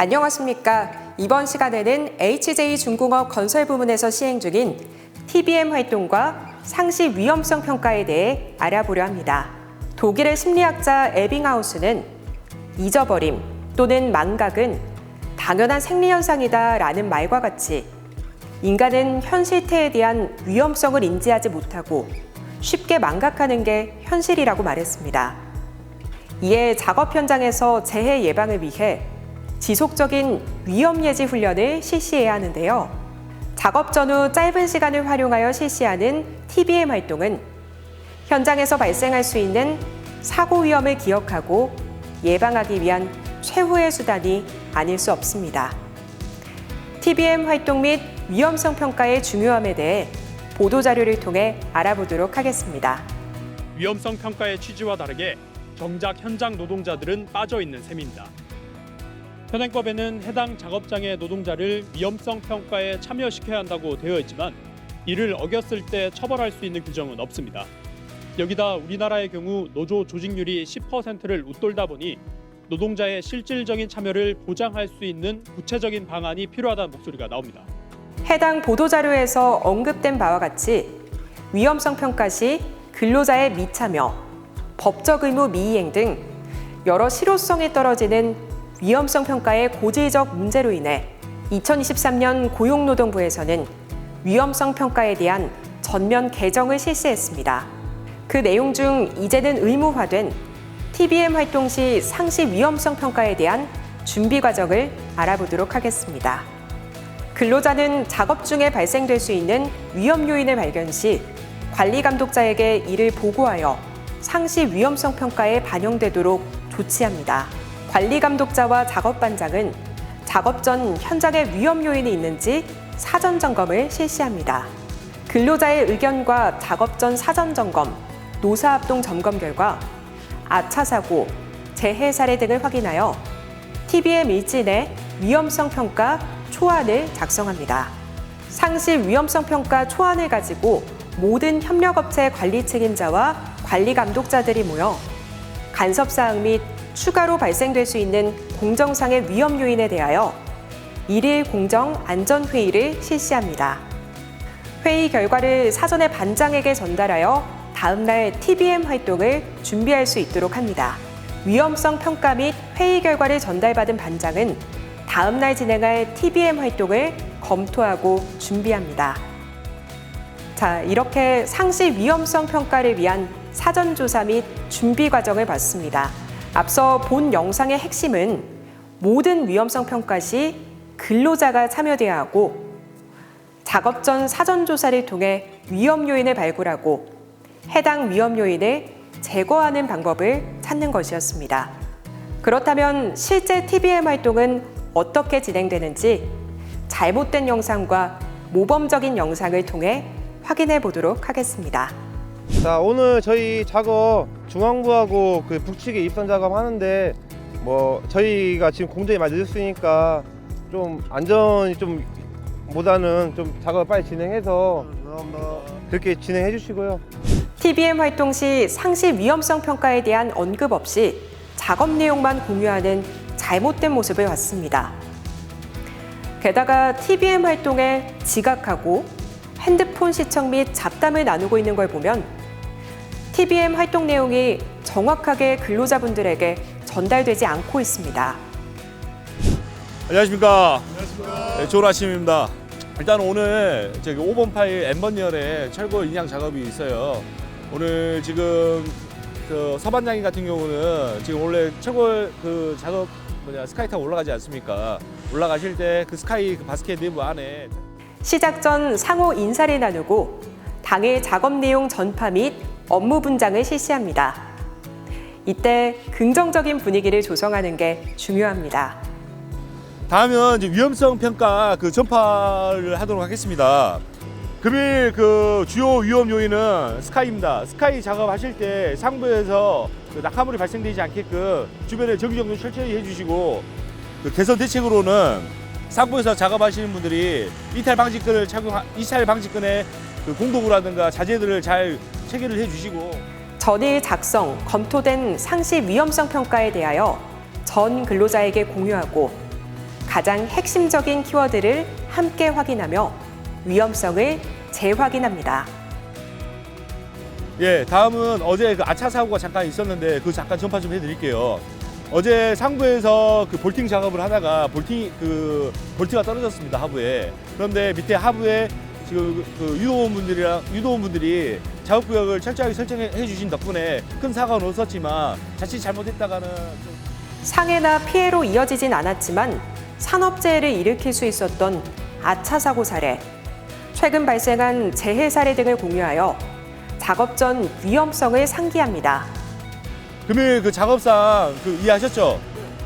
안녕하십니까. 이번 시간에는 HJ 중공업 건설 부문에서 시행 중인 TBM 활동과 상시 위험성 평가에 대해 알아보려 합니다. 독일의 심리학자 에빙하우스는 잊어버림 또는 망각은 당연한 생리현상이다 라는 말과 같이 인간은 현 실태에 대한 위험성을 인지하지 못하고 쉽게 망각하는 게 현실이라고 말했습니다. 이에 작업 현장에서 재해 예방을 위해 지속적인 위험 예지 훈련을 실시해야 하는데요. 작업 전후 짧은 시간을 활용하여 실시하는 TBM 활동은 현장에서 발생할 수 있는 사고 위험을 기억하고 예방하기 위한 최후의 수단이 아닐 수 없습니다. TBM 활동 및 위험성 평가의 중요함에 대해 보도 자료를 통해 알아보도록 하겠습니다. 위험성 평가의 취지와 다르게 정작 현장 노동자들은 빠져 있는 셈입니다. 현행법에는 해당 작업장의 노동자를 위험성 평가에 참여시켜야 한다고 되어 있지만 이를 어겼을 때 처벌할 수 있는 규정은 없습니다. 여기다 우리나라의 경우 노조 조직률이 10%를 웃돌다 보니 노동자의 실질적인 참여를 보장할 수 있는 구체적인 방안이 필요하다는 목소리가 나옵니다. 해당 보도자료에서 언급된 바와 같이 위험성 평가 시 근로자의 미참여, 법적 의무 미이행 등 여러 실효성이 떨어지는 위험성 평가의 고질적 문제로 인해 2023년 고용노동부에서는 위험성 평가에 대한 전면 개정을 실시했습니다. 그 내용 중 이제는 의무화된 TBM 활동 시 상시 위험성 평가에 대한 준비 과정을 알아보도록 하겠습니다. 근로자는 작업 중에 발생될 수 있는 위험 요인을 발견 시 관리 감독자에게 이를 보고하여 상시 위험성 평가에 반영되도록 조치합니다. 관리 감독자와 작업 반장은 작업 전 현장에 위험 요인이 있는지 사전 점검을 실시합니다. 근로자의 의견과 작업 전 사전 점검, 노사 합동 점검 결과 아차 사고, 재해 사례 등을 확인하여 TBM 내 위험성 평가 초안을 작성합니다. 상시 위험성 평가 초안을 가지고 모든 협력업체 관리 책임자와 관리 감독자들이 모여 간섭 사항 및 추가로 발생될 수 있는 공정상의 위험 요인에 대하여 일일 공정 안전 회의를 실시합니다. 회의 결과를 사전에 반장에게 전달하여 다음날 TBM 활동을 준비할 수 있도록 합니다. 위험성 평가 및 회의 결과를 전달받은 반장은 다음날 진행할 TBM 활동을 검토하고 준비합니다. 자, 이렇게 상시 위험성 평가를 위한 사전조사 및 준비 과정을 봤습니다. 앞서 본 영상의 핵심은 모든 위험성 평가 시 근로자가 참여돼야 하고 작업 전 사전 조사를 통해 위험 요인을 발굴하고 해당 위험 요인을 제거하는 방법을 찾는 것이었습니다. 그렇다면 실제 TBM 활동은 어떻게 진행되는지 잘못된 영상과 모범적인 영상을 통해 확인해 보도록 하겠습니다. 자 오늘 저희 작업 중앙부하고 그 북측에 입선 작업 하는데 뭐 저희가 지금 공정이 많이 늦었으니까 좀 안전이 좀 보다는 좀 작업을 빨리 진행해서 그렇게 진행해 주시고요. TBM 활동 시 상시 위험성 평가에 대한 언급 없이 작업 내용만 공유하는 잘못된 모습을 봤습니다. 게다가 TBM 활동에 지각하고 핸드폰 시청 및 잡담을 나누고 있는 걸 보면 TBM 활동 내용이 정확하게 근로자분들에게 전달되지 않고 있습니다. 안녕하십니까. 네, 좋은 아침입니다. 일단 오늘 저기 5번 파일 N번열에 철거 인양 작업이 있어요. 오늘 지금 그 서반장님 같은 경우는 지금 원래 철거 그 작업 뭐냐 스카이 타고 올라가지 않습니까? 올라가실 때 그 스카이 그 바스켓 내부 안에 시작 전 상호 인사를 나누고 당일 작업 내용 전파 및 업무 분장을 실시합니다. 이때 긍정적인 분위기를 조성하는 게 중요합니다. 다음은 위험성 평가 그 전파를 하도록 하겠습니다. 금일 그 주요 위험 요인은 스카이입니다. 스카이 작업하실 때 상부에서 그 낙하물이 발생되지 않게끔 주변에 정기 정돈 철저히 해주시고 그 개선 대책으로는 상부에서 작업하시는 분들이 이탈 방지끈을 착용 이탈 방지끈의 그 공도구라든가 자재들을 잘 체결을 해주시고 전일 작성, 검토된 상시 위험성 평가에 대하여 전 근로자에게 공유하고 가장 핵심적인 키워드를 함께 확인하며 위험성을 재확인합니다. 예, 다음은 어제 그 아차 사고가 잠깐 있었는데 그 잠깐 전파 좀 해드릴게요. 어제 상부에서 그 볼팅 작업을 하다가 볼팅 그 볼트가 떨어졌습니다 하부에. 그런데 밑에 하부에 지금 그 유도원 분들이랑 유도원 분들이 작업 구역을 철저하게 설정해 주신 덕분에 큰 사고는 없었지만 자칫 잘못했다가는 좀 상해나 피해로 이어지진 않았지만 산업재해를 일으킬 수 있었던 아차 사고 사례, 최근 발생한 재해 사례 등을 공유하여 작업 전 위험성을 상기합니다. 금일 그 작업상 그 이해하셨죠?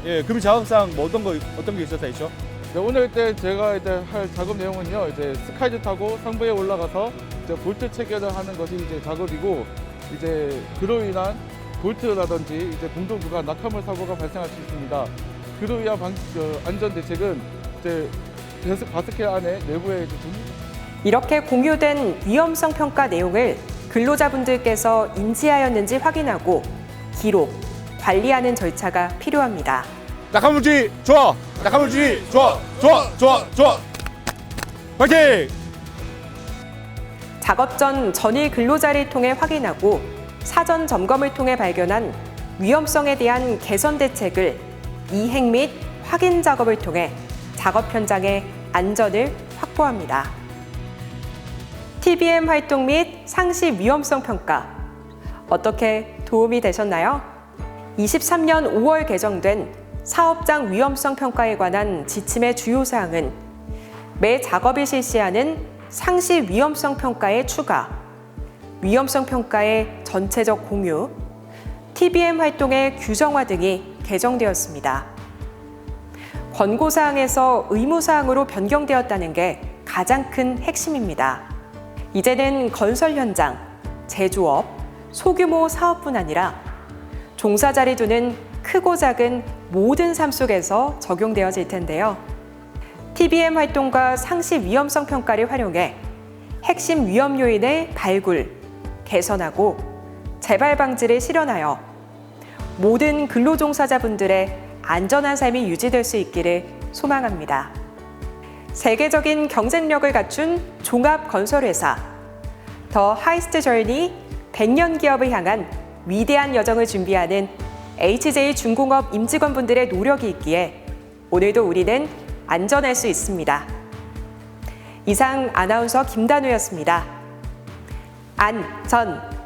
예, 금일 작업상 뭐 어떤 거 어떤 게 있었다 했죠? 네, 오늘 때 제가 이제 할 작업 내용은요. 이제 스카이드 타고 상부에 올라가서 이제 볼트 체결을 하는 것이 이제 작업이고 이제 그로 인한 볼트라든지 이제 공동 구간 낙하물 사고가 발생할 수 있습니다. 그로 인한 방, 그 안전 대책은 이제 베스- 바스켓 안에 내부에 이제 좀 이렇게 공유된 위험성 평가 내용을 근로자분들께서 인지하였는지 확인하고 기록, 관리하는 절차가 필요합니다. 낙하물질 좋아, 낙하물질 좋아, 좋아, 좋아, 좋아. 파이팅! 작업 전 전일 근로자를 통해 확인하고 사전 점검을 통해 발견한 위험성에 대한 개선 대책을 이행 및 확인 작업을 통해 작업 현장의 안전을 확보합니다. TBM 활동 및 상시 위험성 평가 어떻게 도움이 되셨나요? 23년 5월 개정된 사업장 위험성 평가에 관한 지침의 주요 사항은 매 작업이 실시하는 상시 위험성 평가의 추가, 위험성 평가의 전체적 공유, TBM 활동의 규정화 등이 개정되었습니다. 권고사항에서 의무사항으로 변경되었다는 게 가장 큰 핵심입니다. 이제는 건설 현장, 제조업, 소규모 사업뿐 아니라 종사자를 두는 크고 작은 모든 삶 속에서 적용되어질 텐데요. TBM 활동과 상시 위험성 평가를 활용해 핵심 위험 요인의 발굴, 개선하고 재발 방지를 실현하여 모든 근로종사자분들의 안전한 삶이 유지될 수 있기를 소망합니다. 세계적인 경쟁력을 갖춘 종합 건설회사 더 하이스트 저니 100년 기업을 향한 위대한 여정을 준비하는 HJ 중공업 임직원분들의 노력이 있기에 오늘도 우리는 안전할 수 있습니다. 이상 아나운서 김단우였습니다. 안전